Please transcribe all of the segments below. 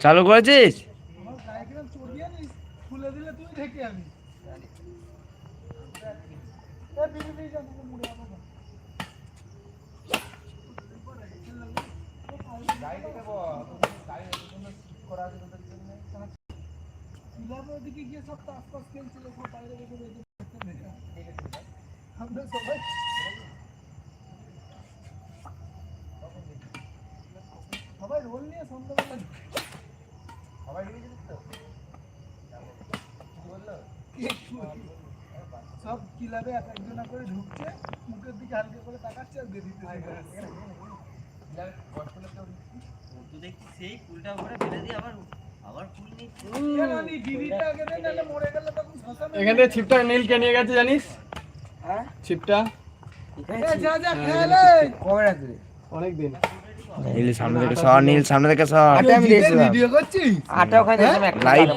চালু করেছিস সবাই সবাই রোল নিয়ে সন্ধ্যাবেলা? সব ক্লাবে এক একজনা করে ঢুকছে মুখের দিকে হালকা করে তাকাচ্ছে আর বেরিয়ে তো দেখছি সেই ফুলটা উপরে ফেলে দিয়ে আবার এখান থেকে ছিপটা নীল কে নিয়ে গেছে জানিস? হ্যাঁ? ছিপটা? এ যা যা খেলে অনেক দিন নীল সামনে থেকে সর নীল সামনে থেকে সর। ভিডিও করছি আটা ওখানে লাইভ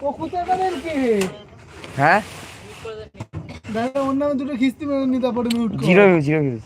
কোকুতে কোথায় কি? হ্যাঁ? দাদা ওর নামে দুটো খিস্তি মেরে নি তারপরে মিউট কর জিরো ভিউ জিরো ভিউ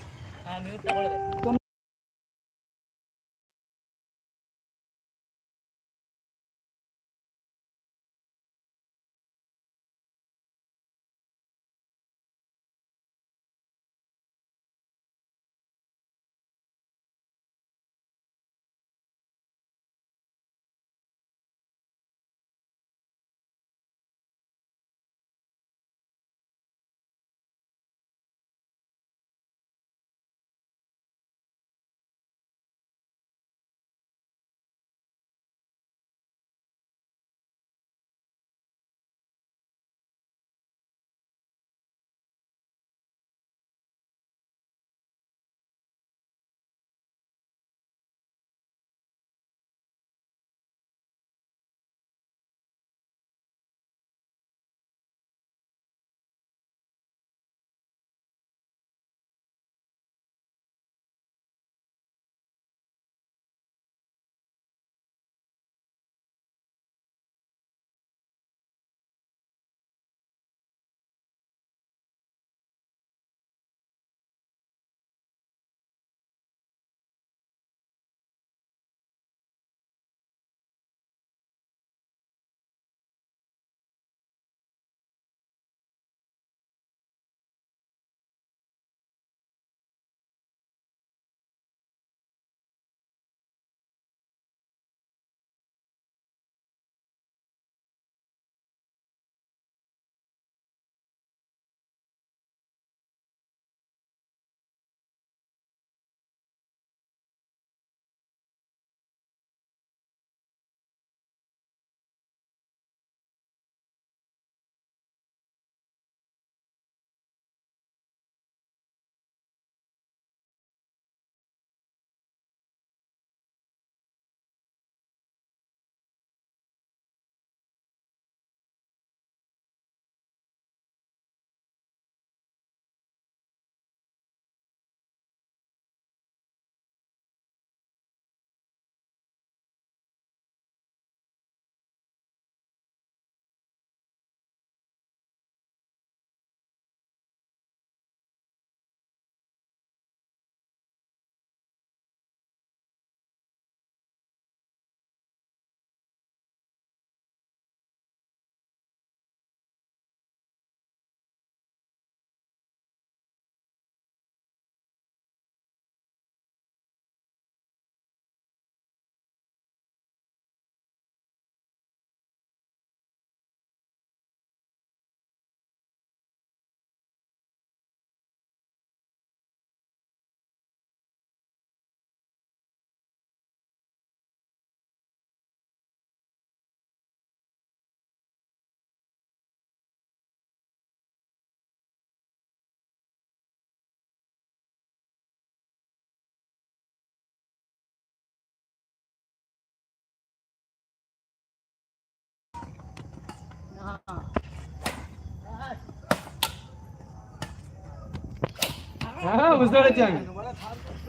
হ্যাঁ বুঝতে পেরেছি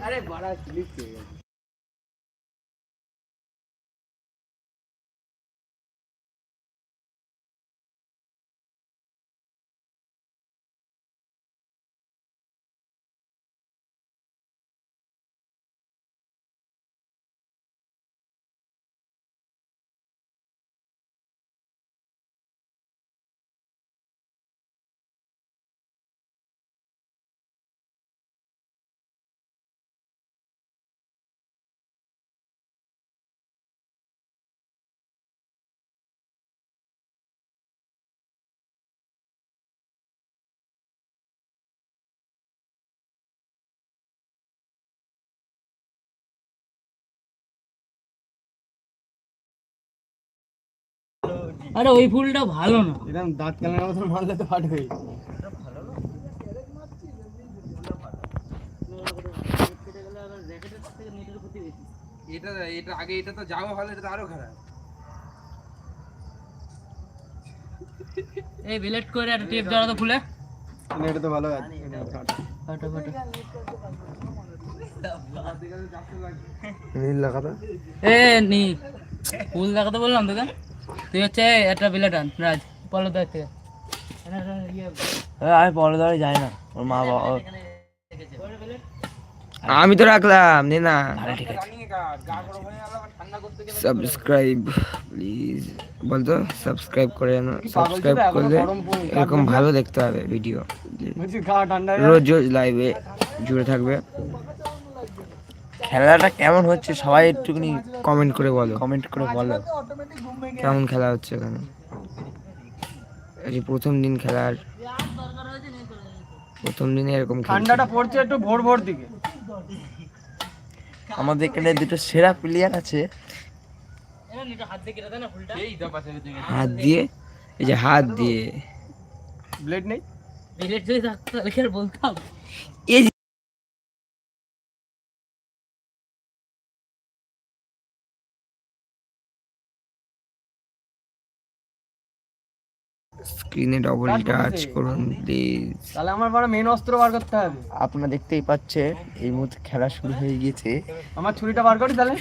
আরে বড় স্লিপ আরে ওই ফুলটা ভালো না। এরকম দাঁত কালার মতন মারলে তো ফাটবে। এটা এটা আগে এটা তো যাওয়া হলে এটা তো আরও খারাপ। এই বিলেট করে একটা টেপ তো ফুলে। এটা তো ভালো আছে এটা ফাটো। ফাটো নীল লাগাতো এ নি ফুল দেখাতে বললাম তোকে। তুই হচ্ছে একটা বিলেট আন রাজ পলো দাঁড় থেকে ইয়ে আমি পরে ধরে যাই না ওর মা বাবা ও- আমি তো রাখলাম নে না। ঠিক আছে। সাবস্ক্রাইব প্লিজ বলতো সাবস্ক্রাইব করে জানো সাবস্ক্রাইব করলে এরকম ভালো দেখতে হবে ভিডিও হয়ে রোজ রোজ লাইভে জুড়ে থাকবে। খেলাটা কেমন হচ্ছে সবাই একটুখানি কমেন্ট করে বলো। কমেন্ট করে বলো। কেমন খেলা হচ্ছে এখানে? এই যে প্রথম দিন খেলার প্রথম দিনে এরকম ঠান্ডাটা পড়ছে একটু ভোর ভোর দিকে। আমাদের এখানে দুটো সেরা প্লেয়ার আছে। হাত দিয়ে? এই দা পাশে দিকে হাত দিয়ে। এই যে হাত দিয়ে ব্লেড নেই যদি থাকতো আর বলতাম এই স্ক্রিনে ডবল টাচ করুন প্লিজ তাহলে আমার বড় মেন অস্ত্র বার করতে হবে। আপনারা দেখতেই পাচ্ছেন এই মুহূর্তে খেলা শুরু হয়ে গিয়েছে। আমার ছুরিটা বার করি তাহলে।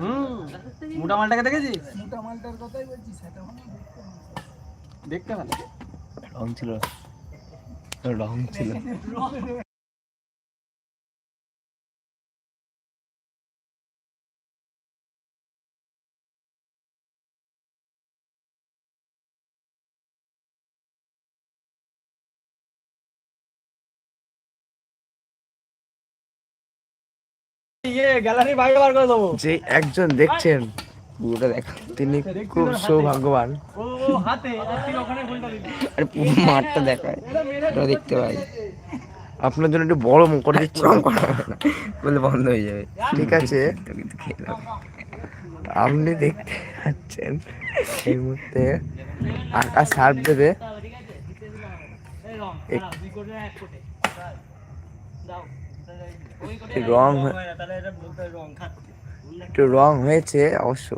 হুম। মোটা মালটাকে দেখেছিস? মোটা মালটার কথাই বলছি সেটা মানে দেখতে ভালো রং ছিল। রং ছিল। ইয়ে গ্যালারি বাইরে বার করে দেবো। যে একজন দেখছেন পুরোটা দেখা তিনি খুব সৌভাগ্যবান। আর পুরো মাঠটা দেখায় দেখতে পাই। আপনার জন্য একটু বড় মুখ করে দিচ্ছি করা বলে বন্ধ হয়ে যাবে। ঠিক আছে আপনি দেখতে পাচ্ছেন এই মুহূর্তে আকাশ সার্ভ দেবে। এই রং এক- দাও, রং একটু রং হয়েছে অবশ্য।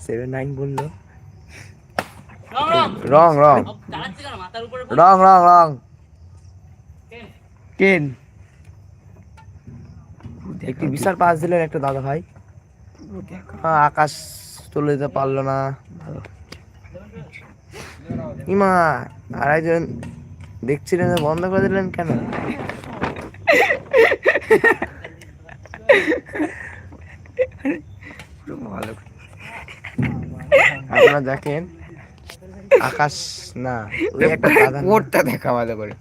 সেভেন নাইন বলল। রং রং। রং রং রং? কেন? একটি বিশাল পাস দিলেন একটা দাদা ভাই। হ্যাঁ, আকাশ চলে যেতে পারল না। ইমা আর একজন দেখছিলেন বন্ধ করে দিলেন কেন? পুরো ভালো। আপনারা দেখেন আকাশ না ওই একটা কোটটা দেখা ভালো করে।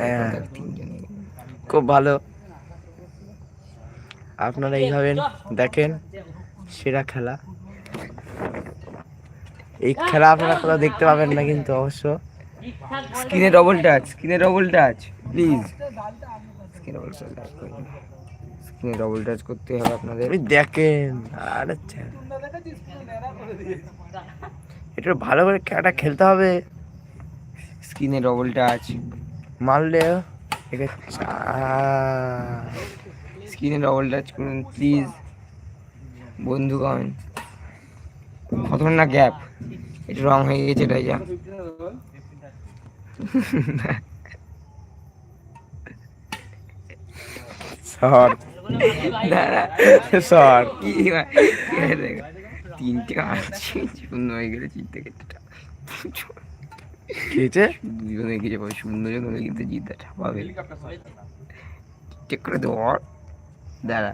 হ্যাঁ, খুব ভালো। আপনারা এইভাবে দেখেন সেরা খেলা। এই খেলা আপনারা কোথাও দেখতে পাবেন না কিন্তু অবশ্য। স্ক্রিনে ডবল টাচ স্ক্রিনে ডবল টাচ প্লিজ স্ক্রিনে ডবল টাচ স্ক্রিনে ডবল টাচ করতে হবে আপনাদের। দেখেন, আর দিয়েছে একটু ভালো করে খেলাটা খেলতে হবে। স্ক্রিনে ডবল টাচ মারলে স্ক্রিনে ডবল টাচ করুন প্লিজ বন্ধুগণ খতরনাক গ্যাপ একটু রং হয়ে গেছে এটাই যা। সর সর কি তিনটে আছে শূন্য হয়ে গেলে চিনতে গেছে খেয়েছে? দুজনে গেছে পরে শূন্যজন হলে কিন্তু জিতটা ছাপাবে চেক করে ধর দাঁড়া।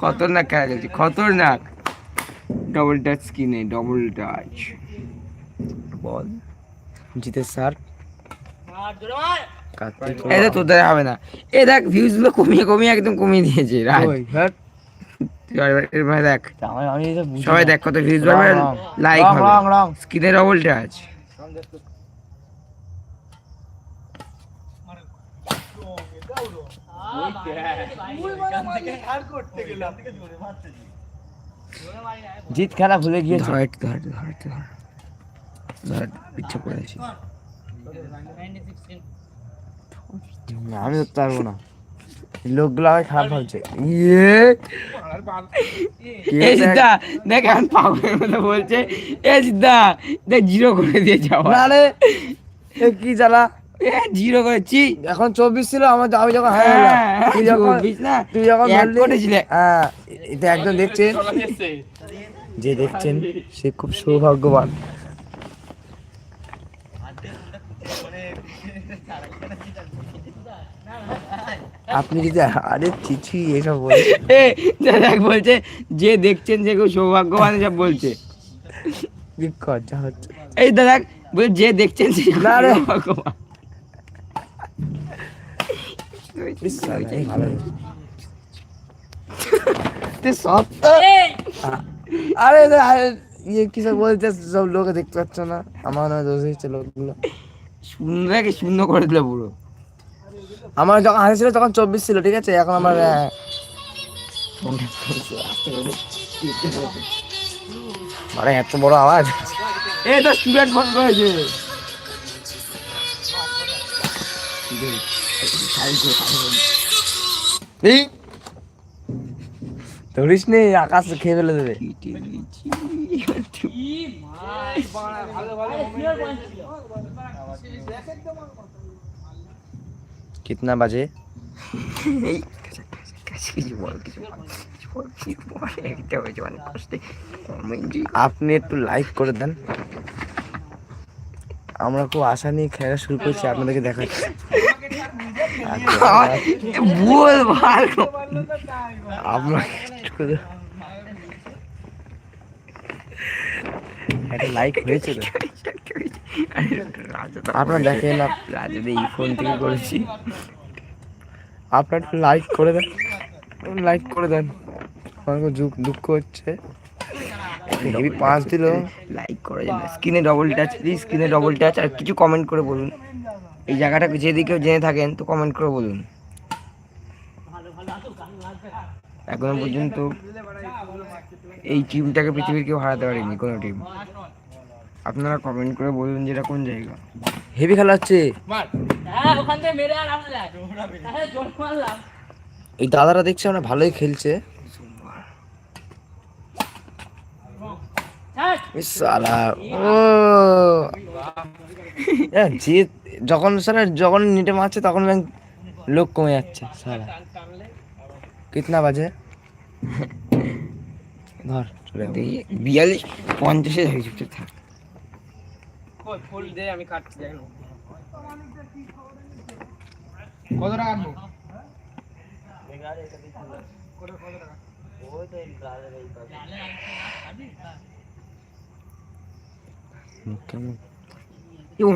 খতরনাক খেলা চলছে খতরনাক। ডবল টাচ স্কিনে ডবল টাচ বল। জিতের স্যার। দেখ তোর দ্বারা হবে না। এ দেখ ভিউজগুলো কমিয়ে কমিয়ে একদম কমিয়ে দিয়েছে রাজ। তুই এবার- দেখ। সবাই দেখ কত ভিউজ লাইক হবে। স্ক্রিনে ডবল টাচ জিত খেলা ভুলে গিয়ে ধর একটু ধর একটু ধর ধর। ধর পিচ্ছে পড়ে আছি। আমি ধরতে পারব না। লোকগুলো খারাপ ভাবছে। ইয়ে দেখ এখন পাগলের মতো বলছে এ সিদ্ধা দেখ জিরো করে দিয়ে যাও না কি জ্বালা? জিরো করেছি এখন চব্বিশ ছিল আমার আমি যখন হাই তুই যখন না? তুই যখন করেছিলে। হ্যাঁ এটা একজন দেখছেন। যে দেখছেন সে খুব সৌভাগ্যবান। আপনি যদি আরে চিচি এসব বলছে দেখ বলছে যে দেখছেন সে খুব সৌভাগ্যবান সব বলছে। এই দাদা বলে যে দেখছেন সে না রে। ভগবান আরে আরে, ইয়ে কি সব বলছে সব লোক দেখতে পাচ্ছ না। আমার হয় দোষ হচ্ছে লোকগুলো। শূন্যকে শূন্য করে দিল পুরো। আমার যখন হাসি ছিল তখন চব্বিশ ছিল ঠিক আছে? এখন আমার মানে এত বড় আওয়াজ। এই তো স্টুডেন্ট ফোন করেছে ধরিস নি, আকাশ খেয়ে ফেলে দেবে। কিতনা বাজে? আপনি একটু লাইক করে দেন। আমরা খুব আশা নিয়ে খেলা শুরু করছি, আপনাদেরকে দেখাচ্ছি। বল একটা লাইক আপনার দেখেন এই ফোন থেকে করেছি আপনার করে দেন করে দেন। আমার খুব দুঃখ হচ্ছে। পাঁচ লাইক করা ডবল স্ক্রিনে ডবল আর কিছু কমেন্ট করে বলুন। এই জায়গাটা যদি কেউ জেনে থাকেন তো কমেন্ট করে বলুন। এখনও পর্যন্ত এই টিমটাকে পৃথিবীর কেউ হারাতে পারেনি কোনো টিম। আপনারা কমেন্ট করে বলুন যেটা কোন জায়গা। হেভি খেলা হচ্ছে। হ্যাঁ ওখান থেকে মেরে আর আমরা হ্যাঁ জোর মারলাম। এই দাদারা দেখছি আমরা ভালোই খেলছে হ্যাঁ ইস সালা ও। যে যখন সালা যখন নিটে মারছে তখন ব্যাংক লোক কমে যাচ্ছে সালা। কিতনা বাজে? ধর চলে বিয়াল্লিশ পঞ্চাশে থাকে চুপচাপ থাক। ফুল দে আমি কত টাকা আনব? কেমন?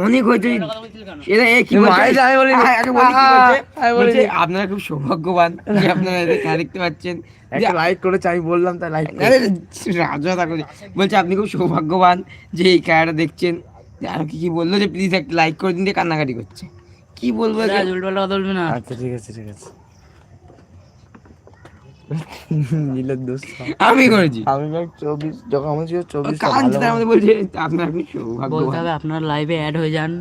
অনেক হয়েছে। কথা বলছিল কেন এটা এ কি বলছে আমি বলি আগে বলি কি বলছে? বলছে আপনারা খুব সৌভাগ্যবান যে আপনারা খেলা দেখতে পাচ্ছেন। লাইক বললাম তাই লাইক আরে রাজা তা বলছে আপনি খুব সৌভাগ্যবান যে এই খেলাটা দেখছেন। আর কি কি বলল যে প্লিজ একটা লাইক করে দিন দিয়ে কান্নাকাটি করছে। কি বলব? একে? কথা বলবি না। আচ্ছা ঠিক আছে ঠিক আছে। নীলের দোষ আমি করেছি। আমি ভাই চব্বিশ যখন আমার ছিল চব্বিশ মধ্যে বলছে আপনার আপনি বলতে হবে আপনার লাইভে অ্যাড হয়ে যান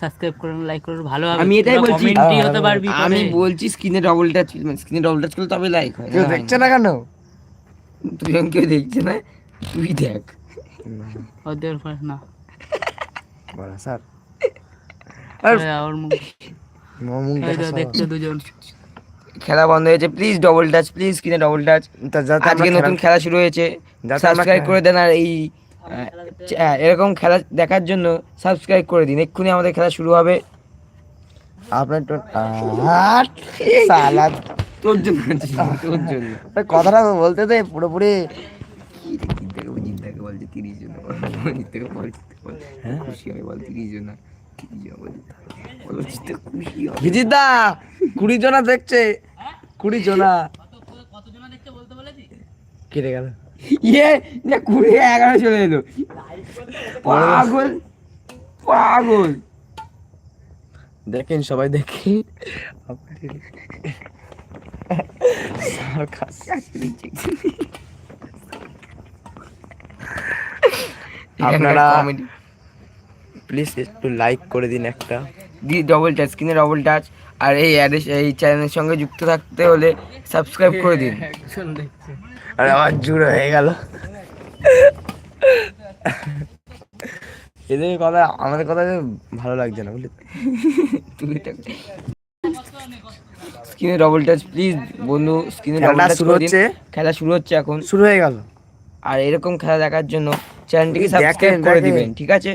সাবস্ক্রাইব করুন লাইক করুন ভালো হবে। আমি এটাই বলছি। হতে পারবি আমি বলছি স্ক্রিনে ডবল টাচ স্ক্রিনে ডবল টাচ করলে তবে লাইক হয়। কেউ দেখছে না কেন? তুই কেউ দেখছে না? তুই দেখ। ওদের না। বলা স্যার। আরে ওর মুখ আমার মুখ দুজন। খেলা বন্ধ হয়েছে। প্লিজ ডবল টাচ প্লিজ স্ক্রিনে ডবল টাচ আজকে নতুন খেলা শুরু হয়েছে। সাবস্ক্রাইব করে দেন আর এই এরকম খেলা দেখার জন্য সাবস্ক্রাইব করে দিন। এক্ষুনি আমাদের খেলা শুরু হবে। আপনার তো আট তোর জন্য তোর জন্য কথাটা বলতে দে পুরোপুরি। জিদ্দাকে জিদ্দাকে বলছে? তিরিশ জন। বল জিদ্দাকে বল। হ্যাঁ খুশি হবে বল তিরিশ জন। কুড়ি জনা দেখছে। কুড়ি জনা কেটে গেল। ইয়ে কুড়ি এগারো চলে এলো। পাগল পাগল। দেখেন সবাই দেখেন আপনারা প্লিজ একটু লাইক করে দিন একটা। দি ডবল টাচ স্ক্রিনে ডবল টাচ আর এই এই চ্যানেলের সঙ্গে যুক্ত থাকতে হলে সাবস্ক্রাইব করে দিন। আর আমার জুড়ে হয়ে গেল। এদের কথা আমাদের কথা ভালো লাগছে না বুঝলি? তুমি স্ক্রিনে ডবল টাচ প্লিজ বন্ধু স্ক্রিনে ডবল টাচ শুরু হচ্ছে। খেলা শুরু হচ্ছে এখন। শুরু হয়ে গেল। আর এরকম খেলা দেখার জন্য চ্যানেলটিকে সাবস্ক্রাইব করে। দিবেন ঠিক আছে?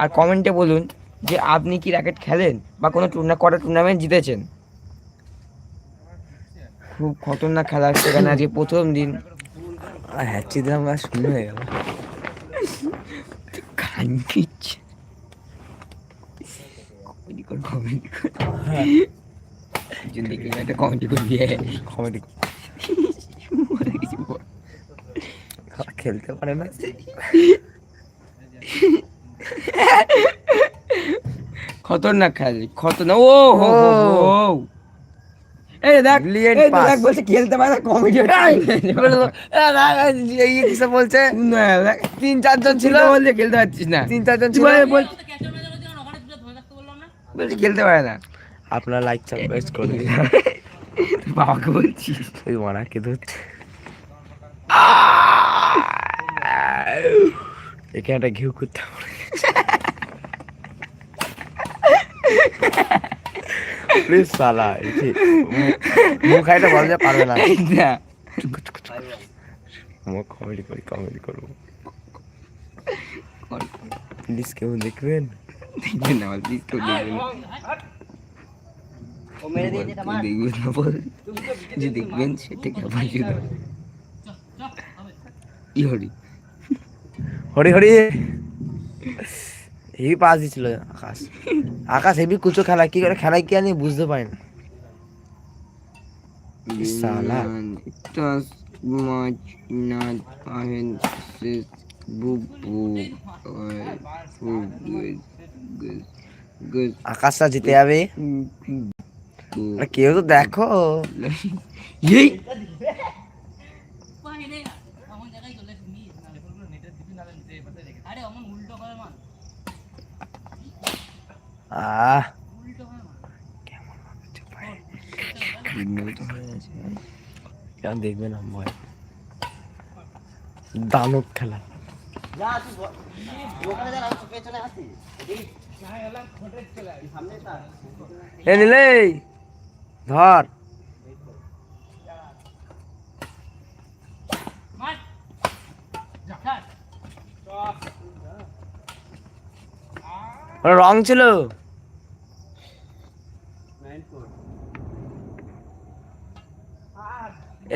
আর কমেন্টে বলুন যে আপনি কি র্যাকেট খেলেন বা কোনো টুর্না কটা টুর্নামেন্ট জিতেছেন? খুব খতরনাক খেলা এখানে আজকে প্রথম দিন। আর হ্যাচি দিলাম আর শূন্য হয়ে গেল। কমেডি কর কমেডি কর একজন দেখলে একটা কমেডি করবি কমেডি খেলতে পারে না। খতরনাক খেলা খতরনাক ও হো হো এই দেখ এই দেখ বলছে খেলতে পারে না কমেডি কিসে বলছে? তিন চারজন ছিল। বলছে খেলতে পারছিস না। তিন চারজন ছিল। তুই বলছে খেলতে পারে না। আপনারা লাইক সাবস্ক্রাইব করে দিন। বাবাকে বলছিস ওই মারা কে ধরছে এখানে একটা ঘিউ করতে প্লিজ সালা মুখ বলতে পারবে না কমেডি করি কমেডি করব প্লিজ কেউ দেখবেন দেখবেন না বল প্লিজ কেউ দেখবেন না। বল, কেউ দেখবেন না বল যে দেখবেন সেটাকে আবার শুধু ই হরি হরি। হেভি পাস দিছিল আকাশ। আকাশ হেভি কুচো খেলা, কি করে খেলায় কি আমি বুঝতে পারি না। সালা। Bubu আকাশটা জিতে যাবে। কেউ তো দেখো উপায় নেই না এমন জায়গায় চলে এসে নিয়ে আরে অমন উল্টো করে মান আহ উল্টো করে মান কেন দেখবে না ভয় দানব খেলা। এ নিলে ধর। রং ছিল?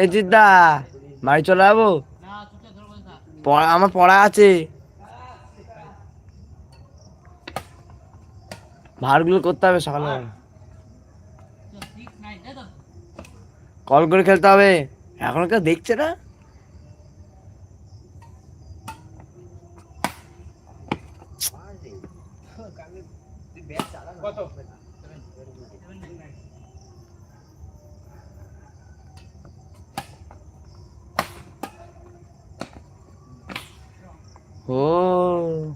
এ জিদ্দা, বাড়ি চলে যাব? পড়া, আমার পড়া আছে। ভারগুলো করতে হবে সকালে। কল করে খেলতে হবে। এখন কেউ দেখছে না? কত? ও।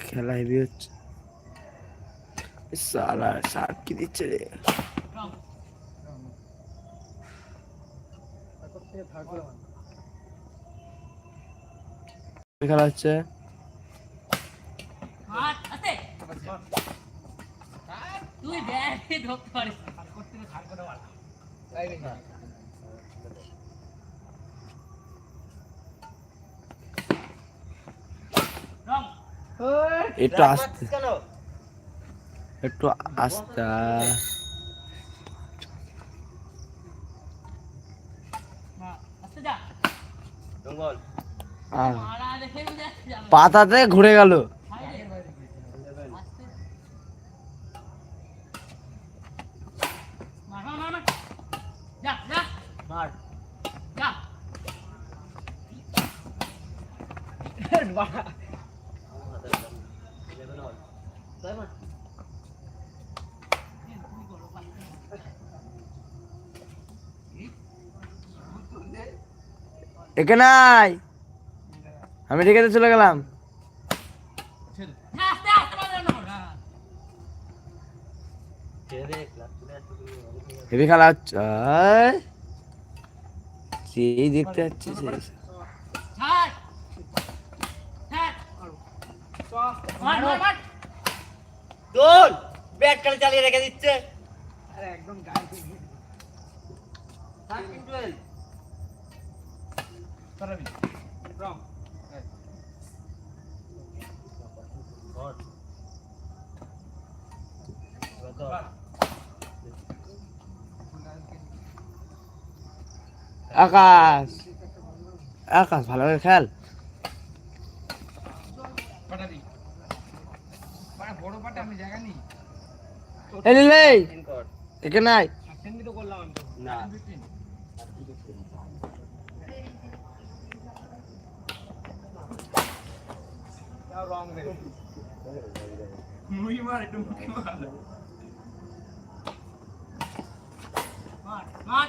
খেলা হেভি হচ্ছে। সালা শার্ট কি দিচ্ছে রে? খেলা হচ্ছে? তুই ব্যাটে ধরতে পারিস একটু আস্তে। একটু আস্তে। পাতাতে ঘুরে গেল আস্তে মার মার মার মার। যা যা মার যা তাই মার একে নাই আমি রেখে দিয়ে চলে গেলাম যা, আস্তে আস্তে মার না মার। হ্যাঁ। ছেড়ে দে ক্লাস চলে গেলাম। হেভি খেলা হচ্ছে সেই দেখতে মার দোল ব্যাট চালিয়ে রেখে দিচ্ছে। আরে একদম গায়ে সরাবি আকাশ। আকাশ ভালো করে খেল। নেই। এই নে, নে, তিন কর একে নাই সেন্ডি তো করলাম আমি তো না তাও রং দে মুই মার একটু মুখে মার মার মার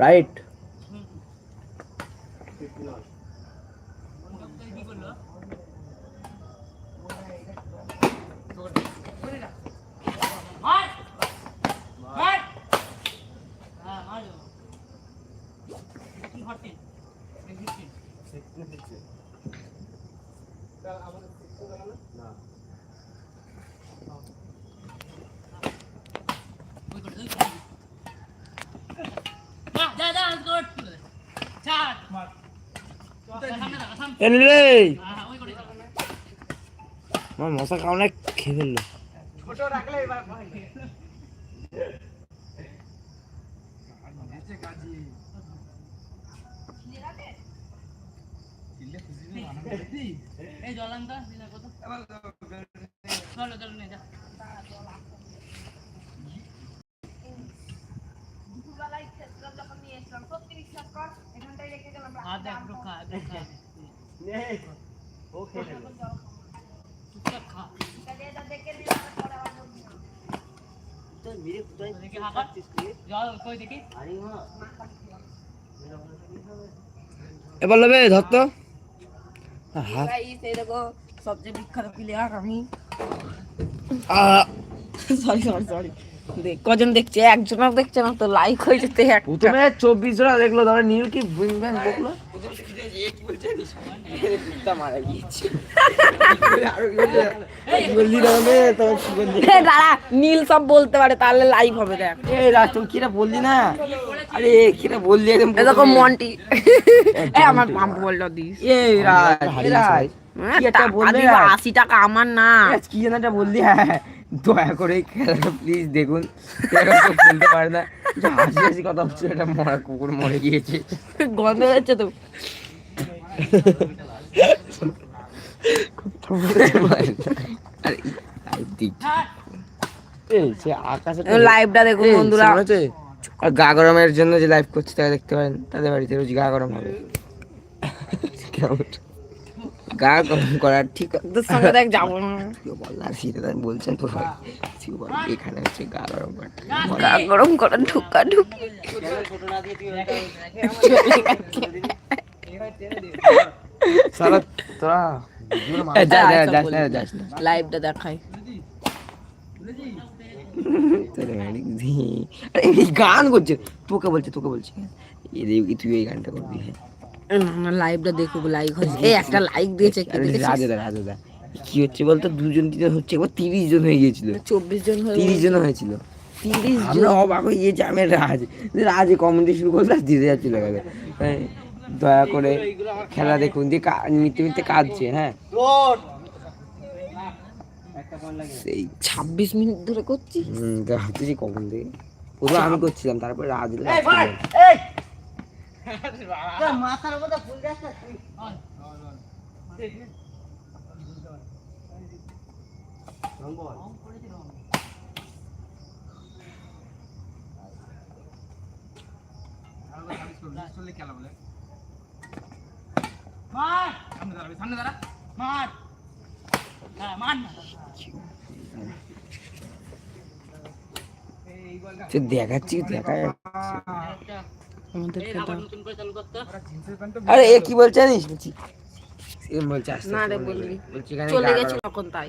রাইট কি করল মার মার হ্যাঁ মার কি হটে যা যা যা গোট চার মার সামনে দাঁড়া সামনে এ নে, নে। হ্যাঁ ওই করে আমার মশা কামড়ে খেয়ে ফেলল। ছোট রাখলে এবার খুশি হয়ে আনন্দ পেতি এই কত চলো চলো নিয়ে যা। জল কই দেখি? এবার লবে ধর তো হাত Guys, এই দেখো সবচেয়ে বিখ্যাত প্লেয়ার আমি আহ, সরি সরি সরি কজন দেখছে? একজন দেখছে না তো লাইক হয়ে যেতে প্রথমে চব্বিশ জনা দেখল তারপরে নীল কি বুইং ব্যাং বকলো না হবে বললি? দাঁড়া নীল সব বলতে পারে তাহলে লাইভ হবে দেখ। এই রাজ তুমি কিরা বললি না? আরে কিরা বললি একদম এ দেখো মন্টি। এ আমার পাম্প বলল দিস। এই রাজ কি একটা বললে টাকা আশি টাকা আমার না। কি যেন একটা বললি? হ্যাঁ দয়া করে খেলাটা প্লিজ দেখুন। এরকম খেলতে পারে না। হাসি হাসি কথা হচ্ছে এটা মরা কুকুর মরে গিয়েছে। গন্ধ হচ্ছে তো। লাইভটা দেখুন বন্ধুরা। যাচ্ছে? গা গরমের জন্য যে লাইভ করছে তাকে দেখতে পারেন তাদের বাড়িতে রোজ গা গরম হবে। কেমন? গা গরম করার ঠিক যাব না। কেউ বল আর সেটা তার বলছেন তো ভাই এখানে হচ্ছে গা গরম করা গা গরম করা ঢুকা ঢুকি। তোরা লাইভটা দেখাই। গান করছে। তোকে বলছে তোকে বলছে। এই তুই এই গানটা করবি হ্যাঁ। লাইভটা দেখুক লাইক এই একটা লাইক দিয়েছে রাজা রাজা কি হচ্ছে বলতো? দুজন তিনজন হচ্ছে একবার তিরিশ জন হয়ে গিয়েছিল। চব্বিশ জন তিরিশ জন হয়েছিল। তিরিশ জন। আমরা অবাক হয়ে গিয়েছি আমি রাজ। রাজে কমেন্টি শুরু করল আর দিতে যাচ্ছিল গেলে দয়া করে খেলা দেখুন দিয়ে মিথ্যে মিথ্যে কাঁদছে হ্যাঁ। সেই ছাব্বিশ মিনিট ধরে করছি হুম কখন থেকে? প্রথমে আমি করছিলাম তারপরে রাজ এলো, রাজ করল। মাথার মধ্যে ফুল গাছ খেলা বলে মার! সামনে দাঁড়াবে সামনে দাঁড়া। মার! দেখাচ্ছি দেখা আরে এ কি বলছে জানিস? বলছি বলছে না রে আসতে বলছি এখানে চলে গেছে তখন তাই।